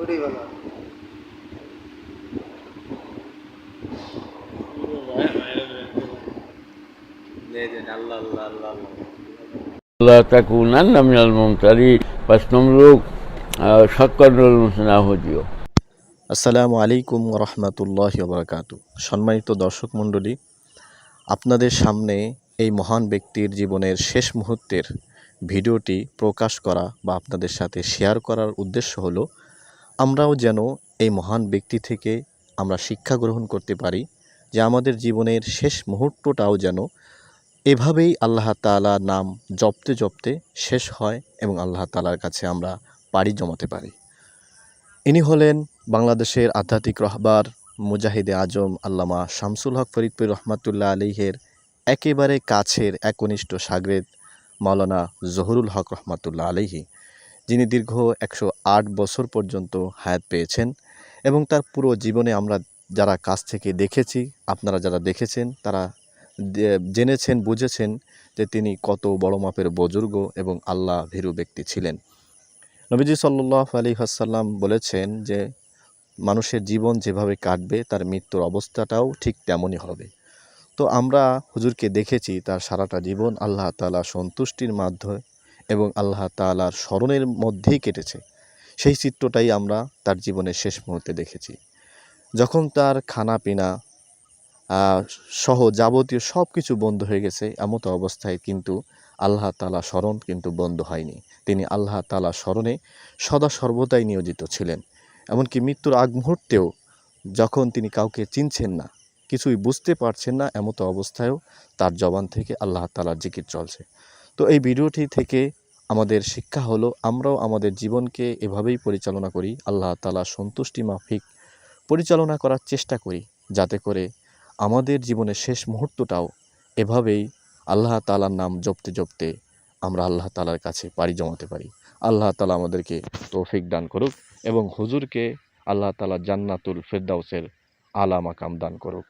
ওটাই ভালো لا تكونن من الممترين পাঁচ নম্বর সক্করুল মুসনা হজিও আসসালামু আলাইকুম রহমতুল্লাহ বারকাতু সম্মানিত দর্শক মণ্ডলী আপনাদের সামনে এই মহান ব্যক্তির জীবনের শেষ মুহূর্তের ভিডিওটি প্রকাশ করা বা আপনাদের সাথে শেয়ার করার উদ্দেশ্য হলো আমরাও যেন এই মহান ব্যক্তি থেকে আমরা শিক্ষা গ্রহণ করতে পারি যে আমাদের জীবনের শেষ মুহূর্তটাও যেন এভাবেই আল্লাহ তাআলা নাম জপতে জপতে শেষ হয় এবং আল্লাহ তালার কাছে আমরা পাড়ি জমাতে পারি। ইনি হলেন বাংলাদেশের আধ্যাত্মিক রহবার মুজাহিদে আজম আল্লামা শামসুল হক ফরিদপুর রহমাতুল্লাহ আলিহের একেবারে কাছের একনিষ্ঠ সাগরেদ মাওলানা জহরুল হক রহমাতুল্লাহ আলিহি যিনি দীর্ঘ একশো আট বছর পর্যন্ত হায়াত পেয়েছেন এবং তার পুরো জীবনে আমরা যারা কাছ থেকে দেখেছি, আপনারা যারা দেখেছেন, তারা জেনেছেন, বুঝেছেন যে তিনি কত বড় মাপের বুজুর্গ এবং আল্লাহ ভীরু ব্যক্তি ছিলেন। নবীজি সাল্লাহ আলী আসাল্লাম বলেছেন যে, মানুষের জীবন যেভাবে কাটবে, তার মৃত্যুর অবস্থাটাও ঠিক তেমনই হবে। তো আমরা হুজুরকে দেখেছি, তার সারাটা জীবন আল্লাহ তালা সন্তুষ্টির মাধ্যমে এবং আল্লাহ তালার স্মরণের মধ্যেই কেটেছে। সেই চিত্রটাই আমরা তার জীবনের শেষ মুহূর্তে দেখেছি। যখন তার খানা পিনা সহ যাবতীয় সব কিছু বন্ধ হয়ে গেছে, এমতো অবস্থায় কিন্তু আল্লাহ তালা স্মরণ কিন্তু বন্ধ হয়নি। তিনি আল্লাহ তালা স্মরণে সদা সর্বদাই নিয়োজিত ছিলেন। এমনকি মৃত্যুর আগ মুহূর্তেও যখন তিনি কাউকে চিনছেন না, কিছুই বুঝতে পারছেন না, এমতো অবস্থায়ও তার জবান থেকে আল্লাহ তালার জিকির চলছে। তো এই ভিডিওটি থেকে আমাদের শিক্ষা হলো, আমরাও আমাদের জীবনকে এভাবেই পরিচালনা করি। আল্লাহ তালা সন্তুষ্টি মাফিক পরিচালনা করার চেষ্টা করি, যাতে করে আমাদের জীবনের শেষ মুহূর্তটাও এভাবেই আল্লাহ তালার নাম জপতে জপতে আমরা আল্লাহ তালার কাছে পাড়ি জমাতে পারি। আল্লাহ তালা আমাদেরকে তৌফিক দান করুক এবং হুজুরকে আল্লাহ তালা জান্নাতুল ফেরদাউসের আলা মাকাম দান করুক।